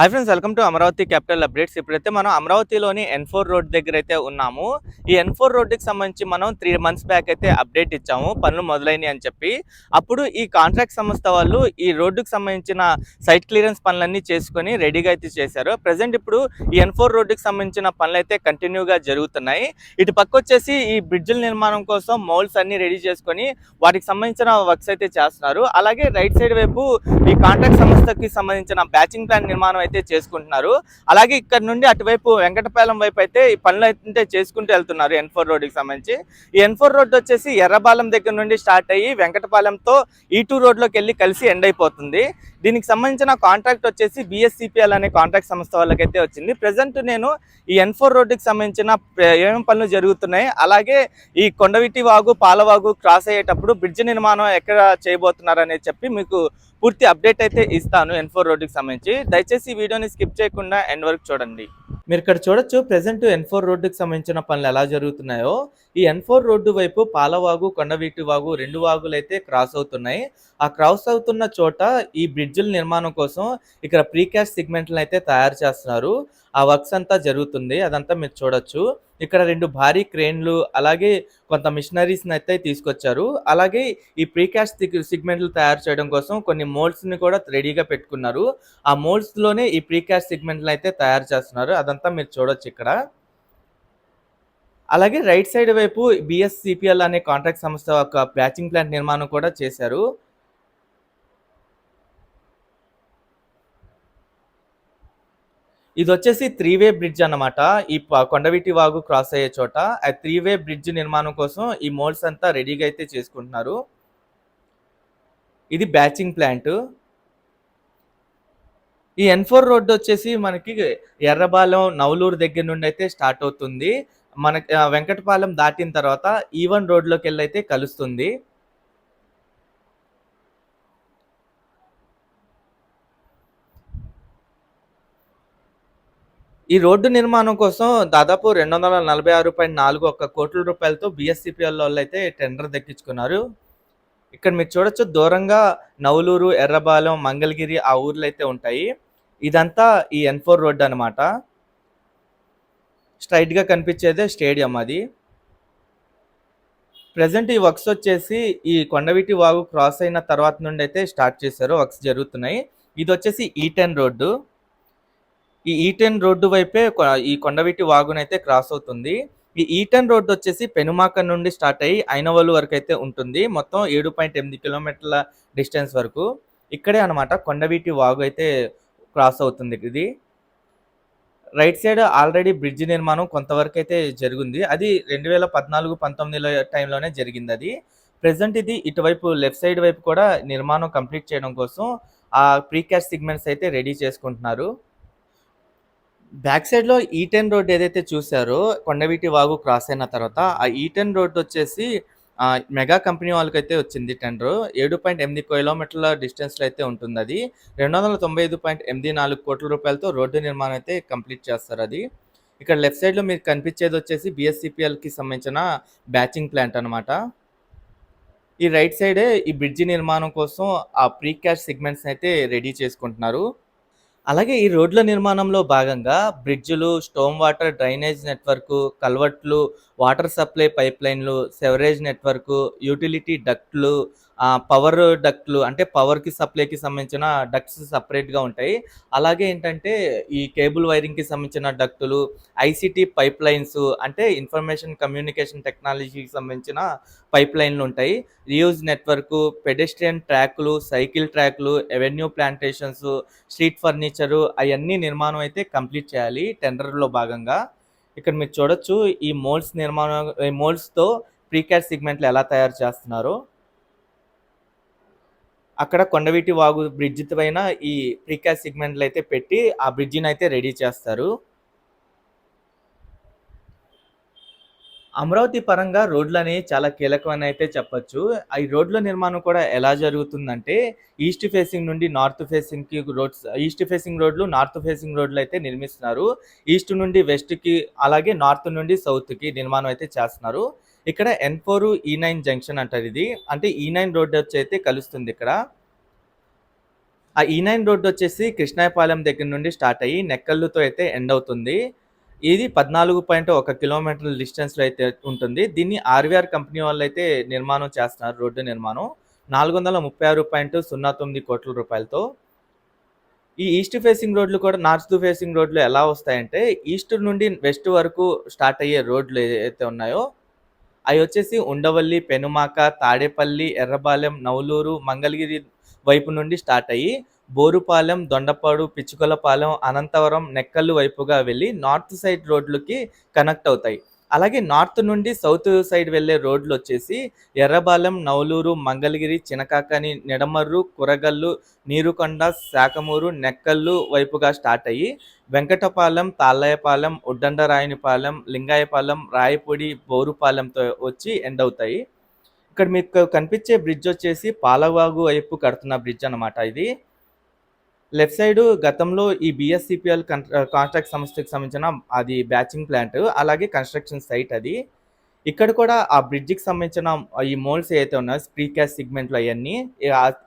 Hi friends welcome to Amaravati capital updates. ఇప్పుడైతే మనం అమరావతిలోని ఎన్ఫోర్ రోడ్ దగ్గర అయితే ఉన్నాము. ఈ ఎన్ఫోర్ రోడ్డుకి సంబంధించి మనం త్రీ మంత్స్ బ్యాక్ అయితే అప్డేట్ ఇచ్చాము. పనులు మొదలైనవి అని చెప్పి. అప్పుడు ఈ కాంట్రాక్ట్ సంస్థ వాళ్ళు ఈ రోడ్డుకు సంబంధించిన సైట్ క్లియరెన్స్ పనులన్నీ చేసుకొని రెడీగా అయితే చేశారు. ప్రజెంట్ ఇప్పుడు ఈ ఎన్ఫోర్ రోడ్డుకి సంబంధించిన పనులైతే కంటిన్యూగా జరుగుతున్నాయి. ఇటు పక్క వచ్చేసి ఈ బ్రిడ్జిల నిర్మాణం కోసం మౌల్డ్స్ అన్ని రెడీ చేసుకొని వాటికి సంబంధించిన వర్క్స్ అయితే చేస్తున్నారు. అలాగే రైట్ సైడ్ వైపు ఈ కాంట్రాక్ట్ సంస్థకి సంబంధించిన బ్యాచింగ్ ప్లాన్ నిర్మాణం అయితే చేసుకుంటున్నారు. అలాగే ఇక్కడ నుండి అటువైపు వెంకటపాలెం వైపు అయితే ఈ పనులు అయితే చేసుకుంటూ వెళ్తున్నారు ఎన్4 రోడ్డుకి సంబంధించి. ఈ ఎన్4 రోడ్డు వచ్చేసి ఎర్రబాలెం దగ్గర నుండి స్టార్ట్ అయ్యి వెంకటపాలెంతో ఈ టూ రోడ్లోకి వెళ్ళి కలిసి ఎండ్ అయిపోతుంది. దీనికి సంబంధించిన కాంట్రాక్ట్ వచ్చేసి బిఎస్సిపిఎల్ అనే కాంట్రాక్ట్ సంస్థ వాళ్ళకైతే వచ్చింది. ప్రెజెంట్ నేను ఈ ఎన్ ఫోర్ రోడ్డుకి సంబంధించిన ఏమేమి పనులు జరుగుతున్నాయి అలాగే ఈ కొండవీటి వాగు పాలవాగు క్రాస్ అయ్యేటప్పుడు బ్రిడ్జ్ నిర్మాణం ఎక్కడ చేయబోతున్నారు అనేది చెప్పి మీకు పూర్తి అప్డేట్ అయితే ఇస్తాను ఎన్ ఫోర్ రోడ్డుకి సంబంధించి. దయచేసి ఈ వీడియోని స్కిప్ చేయకుండా ఎండ్ వరకు చూడండి. మీరు ఇక్కడ చూడొచ్చు ప్రజెంట్ ఎన్ ఫోర్ రోడ్డుకి సంబంధించిన పనులు ఎలా జరుగుతున్నాయో. ఈ ఎన్ ఫోర్ రోడ్డు వైపు పాలవాగు, కొండవీటి వాగు రెండు వాగులు అయితే క్రాస్ అవుతున్నాయి. ఆ క్రాస్ అవుతున్న చోట ఈ బ్రిడ్జుల నిర్మాణం కోసం ఇక్కడ ప్రీకాస్ట్ సిగ్మెంట్‌లను అయితే తయారు చేస్తున్నారు. ఆ వర్క్స్ అంతా జరుగుతుంది. అదంతా మీరు చూడొచ్చు. ఇక్కడ రెండు భారీ క్రేన్‌లు అలాగే కొంత మిషనరీస్‌ని అయితే తీసుకొచ్చారు. అలాగే ఈ ప్రీకాస్ట్ సిగ్ సిగ్మెంట్‌లు తయారు చేయడం కోసం కొన్ని మోల్డ్స్‌ని కూడా రెడీగా పెట్టుకున్నారు. ఆ మోల్డ్స్‌లోనే ఈ ప్రీకాస్ట్ సిగ్మెంట్లు అయితే తయారు చేస్తున్నారు. అదంతా మీరు చూడొచ్చు ఇక్కడ. అలాగే రైట్ సైడ్ వైపు బిఎస్సిపిఎల్ అనే కాంట్రాక్ట్ సంస్థ ఒక బ్యాచింగ్ ప్లాంట్ నిర్మాణం కూడా చేశారు. ఇది వచ్చేసి త్రీ వే బ్రిడ్జ్ అనమాట ఈ ప కొండవీటి వాగు క్రాస్ అయ్యే చోట. ఆ త్రీ వే బ్రిడ్జ్ నిర్మాణం కోసం ఈ మోల్డ్స్ అంతా రెడీగా అయితే చేసుకుంటున్నారు. ఇది బ్యాచింగ్ ప్లాంట్. ఈ ఎన్4 రోడ్డు వచ్చేసి మనకి ఎర్రబాలెం, నవలూరు దగ్గర నుండి అయితే స్టార్ట్ అవుతుంది. మనకి వెంకటపాలెం దాటిన తర్వాత ఈవన్ రోడ్లోకి వెళ్ళి అయితే కలుస్తుంది. ఈ రోడ్డు నిర్మాణం కోసం దాదాపు 246.41 కోట్ల రూపాయలతో బిఎస్సిపిఎల్ అయితే టెండర్ దక్కించుకున్నారు. ఇక్కడ మీరు చూడొచ్చు దూరంగా నవలూరు, ఎర్రబాలెం, మంగళగిరి ఆ ఊర్లు అయితే ఉంటాయి. ఇదంతా ఈ ఎన్4 రోడ్డు అన్నమాట. స్ట్రైట్గా కనిపించేదే స్టేడియం అది. ప్రజెంట్ ఈ వర్క్స్ వచ్చేసి ఈ కొండవీటి వాగు క్రాస్ అయిన తర్వాత నుండి అయితే స్టార్ట్ చేశారు. వర్క్స్ జరుగుతున్నాయి. ఇది వచ్చేసి ఈ టెన్ రోడ్డు. ఈ ఈ10 రోడ్డు వైపే ఈ కొండవీటి వాగునైతే క్రాస్ అవుతుంది. ఈ ఈ10 రోడ్డు వచ్చేసి పెనుమాక నుండి స్టార్ట్ అయ్యి ఐనవోలు వరకు అయితే ఉంటుంది. మొత్తం 7.8 కిలోమీటర్ల డిస్టెన్స్ వరకు. ఇక్కడే అనమాట కొండవీటి వాగు అయితే క్రాస్ అవుతుంది ఇది. రైట్ సైడ్ ఆల్రెడీ బ్రిడ్జ్ నిర్మాణం కొంతవరకు అయితే జరిగింది. అది 2014, 19లో టైంలోనే జరిగింది అది ప్రజెంట్ ఇది ఇటువైపు లెఫ్ట్ సైడ్ వైపు కూడా నిర్మాణం కంప్లీట్ చేయడం కోసం ఆ ప్రీకాస్ట్ సిగ్మెంట్స్ అయితే రెడీ చేసుకుంటున్నారు. బ్యాక్ సైడ్‌లో ఈ10 రోడ్ ఏదైతే చూసారో కొండవీటి వాగు క్రాస్ అయిన తర్వాత ఆ ఈటెన్ రోడ్ వచ్చేసి మెగా కంపెనీ వాళ్ళకైతే వచ్చింది టెండరు. 7.8 కిలోమీటర్ల డిస్టెన్స్‌లో అయితే ఉంటుంది అది రెండు వందల తొంభై ఐదు పాయింట్ ఎనిమిది నాలుగు కోట్ల రూపాయలతో రోడ్డు నిర్మాణం అయితే కంప్లీట్ చేస్తారు అది ఇక్కడ లెఫ్ట్ సైడ్‌లో మీకు కనిపించేది వచ్చేసి బిఎస్సిపిఎల్‌కి సంబంధించిన బ్యాచింగ్ ప్లాంట్ అనమాట ఈ రైట్ సైడే ఈ బ్రిడ్జి నిర్మాణం కోసం ఆ ప్రీ క్యాష్ సిగ్మెంట్స్‌ని అయితే రెడీ చేసుకుంటున్నారు. అలాగే ఈ రోడ్ల నిర్మాణంలో భాగంగా బ్రిడ్జులు, స్టోమ్ వాటర్ డ్రైనేజ్ నెట్వర్క్ కల్వర్ట్లు, వాటర్ సప్లై పైప్‌లైన్‌లు, సెవరేజ్ నెట్వర్క్ యూటిలిటీ డక్ట్‌లు, పవర్ డక్ట్‌లు అంటే పవర్‌కి సప్లైకి సంబంధించిన డక్ట్స్ సపరేట్గా ఉంటాయి. అలాగే ఏంటంటే ఈ కేబుల్ వైరింగ్‌కి సంబంధించిన డక్టులు, ఐసీటీ పైప్‌లైన్స్ అంటే ఇన్ఫర్మేషన్ కమ్యూనికేషన్ టెక్నాలజీకి సంబంధించిన పైప్‌లైన్‌లు ఉంటాయి. రియూజ్ నెట్వర్క్ పెడెస్ట్రియన్ ట్రాక్‌లు, సైకిల్ ట్రాక్‌లు, ఎవెన్యూ ప్లాంటేషన్స్, స్ట్రీట్ ఫర్నిచరు అవన్నీ నిర్మాణం అయితే కంప్లీట్ చేయాలి టెండర్‌లో భాగంగా. ఇక్కడ మీరు చూడొచ్చు ఈ మోల్డ్స్ నిర్మాణం ఈ మోల్డ్స్‌తో ప్రీకాస్ట్ సిగ్మెంట్‌లు ఎలా తయారు చేస్తున్నారో. అక్కడ కొండవీటి వాగు బ్రిడ్జ్ పైన ఈ ప్రీకాస్ట్ సిగ్మెంట్‌లు అయితే పెట్టి ఆ బ్రిడ్జిని అయితే రెడీ చేస్తారు. అమరావతి పరంగా రోడ్లనేవి చాలా కీలకమని అయితే చెప్పొచ్చు. ఈ రోడ్ల నిర్మాణం కూడా ఎలా జరుగుతుందంటే, ఈస్ట్ ఫేసింగ్ నుండి నార్త్ ఫేసింగ్‌కి రోడ్స్ ఈస్ట్ ఫేసింగ్ రోడ్లు, నార్త్ ఫేసింగ్ రోడ్లు అయితే నిర్మిస్తున్నారు. ఈస్ట్ నుండి వెస్ట్‌కి అలాగే నార్త్ నుండి సౌత్‌కి నిర్మాణం అయితే చేస్తున్నారు. ఇక్కడ ఎన్4, ఈ9 జంక్షన్ అంటారు ఇది అంటే e ఈ నైన్ రోడ్డు వచ్చి అయితే కలుస్తుంది ఇక్కడ ఆ e ఈ నైన్ రోడ్డు వచ్చేసి కృష్ణాయపాలెం దగ్గర నుండి స్టార్ట్ అయ్యి నెక్కల్లుతో అయితే ఎండ్ అవుతుంది. ఇది 14.1 కిలోమీటర్ల డిస్టెన్స్‌లో అయితే ఉంటుంది. దీన్ని ఆర్‌వీఆర్ కంపెనీ వాళ్ళు అయితే నిర్మాణం చేస్తున్నారు రోడ్డు నిర్మాణం. 436.09 కోట్ల రూపాయలతో. ఈ ఈస్ట్ ఫేసింగ్ రోడ్లు కూడా నార్త్ ఫేసింగ్ రోడ్లు ఎలా వస్తాయంటే, ఈస్ట్ నుండి వెస్ట్ వరకు స్టార్ట్ అయ్యే రోడ్లు ఏదైతే ఉన్నాయో, అవి వచ్చేసి ఉండవల్లి, పెనుమాక, తాడేపల్లి, ఎర్రబాలెం, నవలూరు మంగళగిరి వైపు నుండి స్టార్ట్ అయ్యి, బోరుపాలెం, దొండపాడు, పిచ్చుకలపాలెం, అనంతవరం, నెక్కల్లు వైపుగా వెళ్ళి నార్త్ సైడ్ రోడ్లకి కనెక్ట్ అవుతాయి. అలాగే నార్త్ నుండి సౌత్ సైడ్ వెళ్ళే రోడ్లొచ్చేసి ఎర్రబాలెం, నవలూరు మంగళగిరి, చినకాకని, నిడమర్రు, కురగల్లు, నీరుకొండ, శాఖమూరు, నెక్కల్లు వైపుగా స్టార్ట్ అయ్యి, వెంకటపాలెం, తాళ్ళయ్యపాలెం, ఉడ్డండరాయనిపాలెం లింగాయపాలెం, రాయపూడి, బోరుపాలెంతో వచ్చి ఎండ్ అవుతాయి. ఇక్కడ మీకు కనిపించే బ్రిడ్జ్ వచ్చేసి పాలవాగు వైపు కడుతున్న బ్రిడ్జ్ అనమాట ఇది. లెఫ్ట్ సైడ్ గతంలో ఈ బీఎస్‌సీపీఎల్ కన్ కాంట్రాక్ట్ సంస్థకి సంబంధించిన అది బ్యాచింగ్ ప్లాంట్. అలాగే కన్‌స్ట్రక్షన్ సైట్ అది. ఇక్కడ కూడా ఆ బ్రిడ్జికి సంబంధించిన ఈ మోల్స్ ఏవైతే ఉన్నాయో స్ప్రీకాస్ట్ సిగ్మెంట్లు అవన్నీ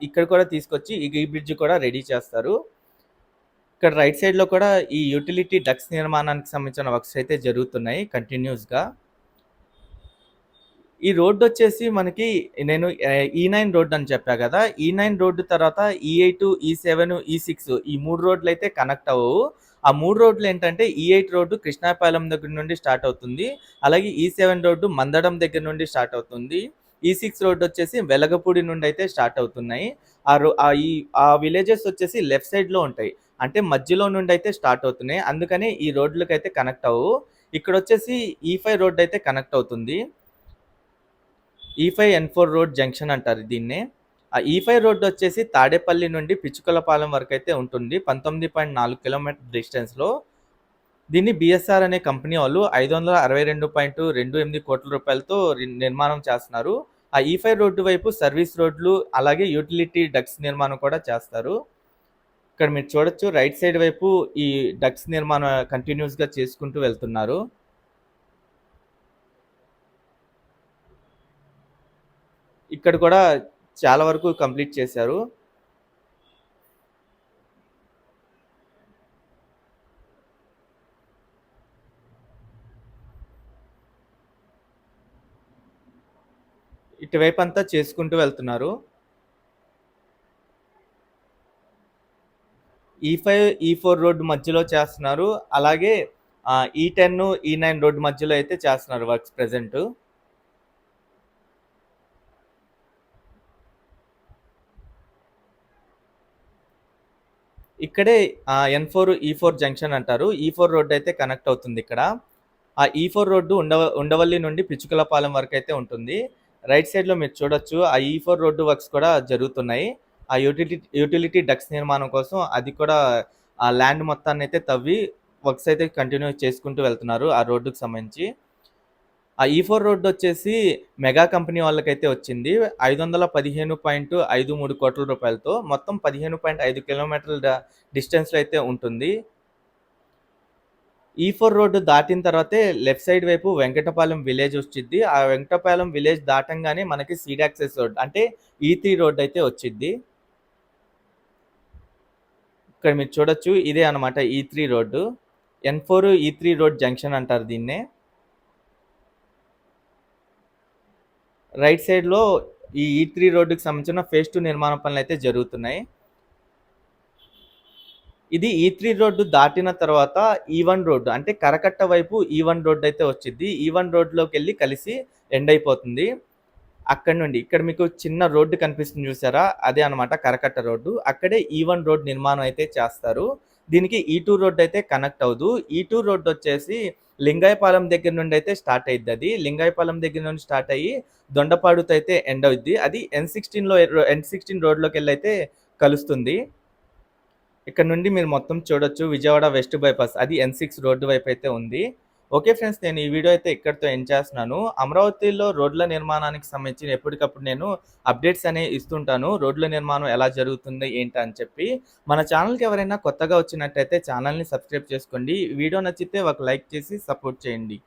ఇక్కడ కూడా తీసుకొచ్చి ఈ బ్రిడ్జ్ కూడా రెడీ చేస్తారు. ఇక్కడ రైట్ సైడ్‌లో కూడా ఈ యుటిలిటీ డక్స్ నిర్మాణానికి సంబంధించిన వర్క్స్ అయితే జరుగుతున్నాయి కంటిన్యూస్‌గా. ఈ రోడ్డు వచ్చేసి మనకి నేను ఈ నైన్ e రోడ్డు అని చెప్పా గదా! ఈ9 e రోడ్డు తర్వాత ఈ8, ఈ7, ఈ6 ఈ సిక్స్ ఈ మూడు రోడ్లు అయితే కనెక్ట్ అవ్వవు. ఆ మూడు రోడ్లు ఏంటంటే e ఈ ఎయిట్ రోడ్డు కృష్ణాపాలెం దగ్గర నుండి స్టార్ట్ అవుతుంది. అలాగే ఈ సెవెన్ రోడ్డు మందడం దగ్గర నుండి స్టార్ట్ అవుతుంది. ఈ సిక్స్ రోడ్ వచ్చేసి వెలగపూడి నుండి అయితే స్టార్ట్ అవుతున్నాయి. ఆ రో ఈ ఆ విలేజెస్ వచ్చేసి లెఫ్ట్ సైడ్‌లో ఉంటాయి. అంటే మధ్యలో నుండి అయితే స్టార్ట్ అవుతున్నాయి. అందుకనే ఈ రోడ్లకైతే కనెక్ట్ అవ్వు ఇక్కడ వచ్చేసి ఈ ఫైవ్ రోడ్డు అయితే కనెక్ట్ అవుతుంది. ఈ5, ఎన్4 రోడ్ జంక్షన్ అంటారు దీన్నే. ఆ e ఈఫై రోడ్ వచ్చేసి తాడేపల్లి నుండి పిచ్చుకలపాలెం వరకు అయితే ఉంటుంది. 19.4 కిలోమీటర్ డిస్టెన్స్‌లో. దీన్ని బీఎస్ఆర్ అనే కంపెనీ వాళ్ళు 562.28 కోట్ల రూపాయలతో నిర్మాణం చేస్తున్నారు. ఆ e ఈఫై రోడ్డు వైపు సర్వీస్ రోడ్లు, అలాగే యుటిలిటీ డక్స్ నిర్మాణం కూడా చేస్తారు. ఇక్కడ మీరు చూడొచ్చు రైట్ సైడ్ వైపు ఈ డక్స్ నిర్మాణం కంటిన్యూస్‌గా చేసుకుంటూ వెళ్తున్నారు. ఇక్కడ కూడా చాలా వరకు కంప్లీట్ చేశారు. ఇటువైపు అంతా చేసుకుంటూ వెళ్తున్నారు. ఈ ఫైవ్ ఈ ఫోర్ రోడ్డు మధ్యలో చేస్తున్నారు. అలాగే ఈ టెన్ ఈ నైన్ రోడ్డు మధ్యలో అయితే చేస్తున్నారు వర్క్స్ ప్రెజెంటు. ఇక్కడే N four E four junction అంటారు. E ఈ ఫోర్ రోడ్డు అయితే కనెక్ట్ అవుతుంది ఇక్కడ ఆ e ఈ ఫోర్ రోడ్డు ఉండవ ఉండవల్లి నుండి పిచ్చుకలపాలెం వరకు అయితే ఉంటుంది. రైట్ సైడ్‌లో మీరు చూడొచ్చు ఆ e E four road works కూడా జరుగుతున్నాయి. ఆ యూటిలిటీ యుటిలిటీ డక్స్ నిర్మాణం కోసం అది కూడా ఆ ల్యాండ్ మొత్తాన్ని అయితే తవ్వి వర్క్స్ అయితే కంటిన్యూ చేసుకుంటూ వెళ్తున్నారు ఆ రోడ్డుకి సంబంధించి. ఆ e ఈ ఫోర్ రోడ్డు వచ్చేసి మెగా కంపెనీ వాళ్ళకైతే వచ్చింది. 515.53 కోట్ల రూపాయలతో మొత్తం 15.5 కిలోమీటర్ల డిస్టెన్స్‌లో అయితే ఉంటుంది. E ఈ ఫోర్ రోడ్డు దాటిన తర్వాతే లెఫ్ట్ సైడ్ వైపు వెంకటపాలెం విలేజ్ వచ్చింది ఆ వెంకటపాలెం విలేజ్ దాటంగానే మనకి సీడ్ యాక్సెస్ రోడ్ అంటే ఈ త్రీ రోడ్ అయితే వచ్చింది ఇక్కడ మీరు చూడొచ్చు ఇదే అనమాట ఈ3 e రోడ్డు. ఎన్4, ఈ3 రోడ్ జంక్షన్ అంటారు దీన్నే. రైట్ సైడ్‌లో ఈ e ఈ త్రీ రోడ్డుకి సంబంధించిన ఫేజ్ టూ నిర్మాణ పనులు అయితే జరుగుతున్నాయి. ఇది e ఈ త్రీ రోడ్డు దాటిన తర్వాత e ఈ వన్ రోడ్డు అంటే కరకట్ట వైపు ఈ1 రోడ్డయితే వచ్చిద్ది. ఈ1 రోడ్‌లోకెళ్ళి కలిసి ఎండ్ అయిపోతుంది. అక్కడి నుండి ఇక్కడ మీకు చిన్న రోడ్డు కనిపిస్తుంది చూసారా? అదే అనమాట కరకట్ట రోడ్డు. అక్కడే ఈ వన్ రోడ్ నిర్మాణం అయితే చేస్తారు. దీనికి ఈ టూ రోడ్డు అయితే కనెక్ట్ అవ్వదు. ఈ టూ రోడ్డు వచ్చేసి లింగాయపాలెం దగ్గర నుండి అయితే స్టార్ట్ అయిద్దది. లింగాయపాలెం దగ్గర నుండి స్టార్ట్ అయ్యి దొండపాడుతో అయితే ఎండ్ అవుద్ది. అది ఎన్ సిక్స్టీన్లో ఎన్ సిక్స్టీన్ రోడ్లోకి వెళ్ళి అయితే కలుస్తుంది. ఇక్కడ నుండి మీరు మొత్తం చూడొచ్చు విజయవాడ వెస్ట్ బైపాస్ అది ఎన్ సిక్స్ రోడ్డు వైపు అయితే ఉంది. ఓకే ఫ్రెండ్స్ నేను ఈ వీడియో అయితే ఇక్కడితో ఎండ్ చేస్తున్నాను. అమరావతిలో రోడ్ల నిర్మాణానికి సంబంధించి ఎప్పటికప్పుడు నేను అప్డేట్స్ అనేవి ఇస్తుంటాను. రోడ్ల నిర్మాణం ఎలా జరుగుతుంది ఏంటి అని చెప్పి. మన ఛానల్కి ఎవరైనా కొత్తగా వచ్చినట్టయితే ఛానల్ని సబ్స్క్రైబ్ చేసుకోండి. వీడియో నచ్చితే ఒక లైక్ చేసి సపోర్ట్ చేయండి.